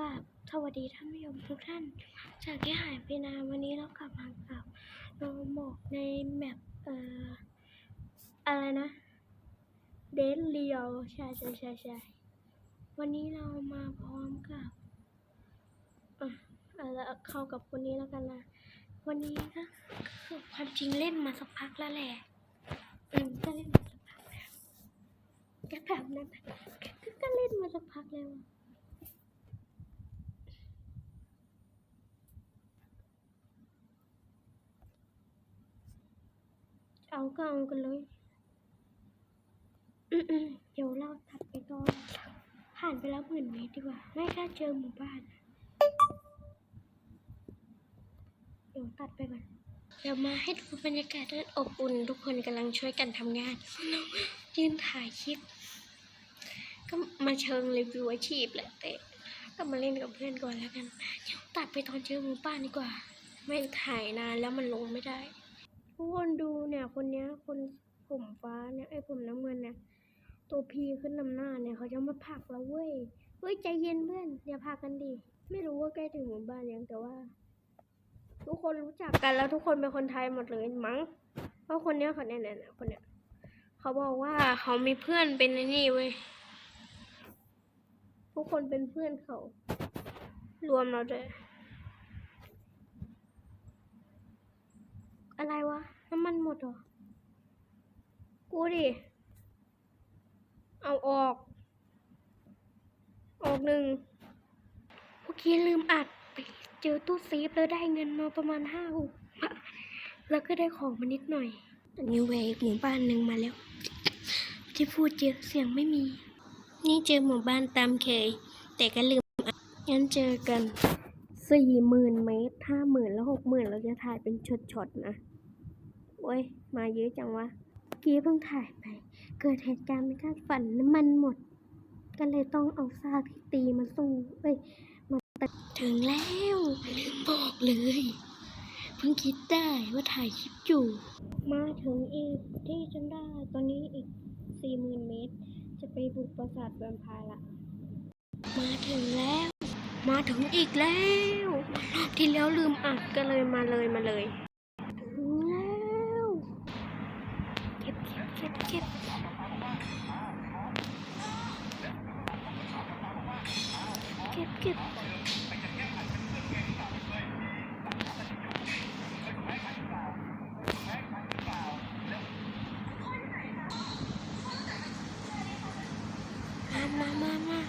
กับสวัสดีท่านผู้ชมทุกท่าน จากที่หายไปนานวันนี้เรากลับมากับโนหมกในแมปเอ่ออะไรนะเดนเรียวใช่ใช่ใช่ใช่วันนี้เรามาพร้อมกับอะเอเข้ากับคนนี้แล้วกันนะวันนี้ก็คือความจริงเล่นมาสักพักแล้วแหละอืมก็เล่นมาสักพักแล้วก็แบบนั้นก็เล่นมาสักพักแล้ว เอาก็เอากันเลยเดี๋ยวเราตัดไปก่อนผ่านไปแล้วหมื่นเมตรดีกว่า ไม่กล้าเจอหมู่บ้าน เดี๋ยวตัดไปก่อนเดี๋ยวมาให้ดูบรรยากาศที่อบอุ่น ทุกคนกำลังช่วยกันทำงานยืนถ่ายคลิป ก็มาเชิงรีวิวอาชีพแหละแต่ก็มาเล่นกับเพื่อนก่อนแล้วกันเดี๋ยวตัดไปตอนเจอหมู่บ้านดีกว่า ไม่ถ่ายนานแล้วมันลงไม่ได้ ทุกคนดูเนี่ย คนเนี้ย คนผมฟ้าเนี่ยไอ้ผมน้ำเงินเนี่ยตัวพีขึ้นนำหน้าเนี่ยเขาจะมาผักเราเว้ยเฮ้ยใจเย็นเพื่อนอย่าผักกันดิไม่รู้ว่าใกล้ถึงหมู่บ้านยังแต่ว่า ทุกคนรู้จักกันแล้วทุกคนเป็นคนไทยหมดเลยมั้งเพราะคนเนี้ยเขาเนี่ยเนี่ยเนี่ยคนเนี้ยเขาบอกว่าเขามีเพื่อนเป็นนี่เว้ยทุกคนเป็นเพื่อนเขา รวมเราด้วย อะไรวะ น้ำมันหม ดหรอ กูดิ เอาออก ออกหนึ่งเมื่อกี้ลืมอัดไปเจอตู้ซีฟแล้วได้เงินมาประมาณห้าหกแล้วก็ได้ของมานิดหน่อยอันนี้เวอีกหมู่บ้านหนึ่งมาแล้ว ที่พูดเยอะเสียงไม่มี นี่เจอหมู่บ้านตามเคย แต่ก็ลืมอัดงั้นเจอกันสี่หมื่นเมตรห้าหมื่นแล้วหกหมื่นเราจะถ่ายเป็นช็อตๆนะ โอ้ย มาเยอะจังวะเมื่อกี้เพิ่งถ่ายไป เกิดเหตุการณ์ไม่คาดฝันน้ำมันหมด ก็เลยต้องเอาซากที่ตีมาสู้เอ้ยมาตัดถึงแล้วลืมบอกเลย เพิ่งคิดได้ว่าถ่ายคลิปอยู่ มาถึงอีกที่จำได้ตอนนี้อีกสี่หมื่นเมตร จะไปบุกปราสาทแวมไพร์ละ มาถึงแล้ว มาถึงอีกแล้วรอบที่แล้วลืมอัดก็เลยมาเลยมาเลย เก็บเก็บเก็บเก็บมามามา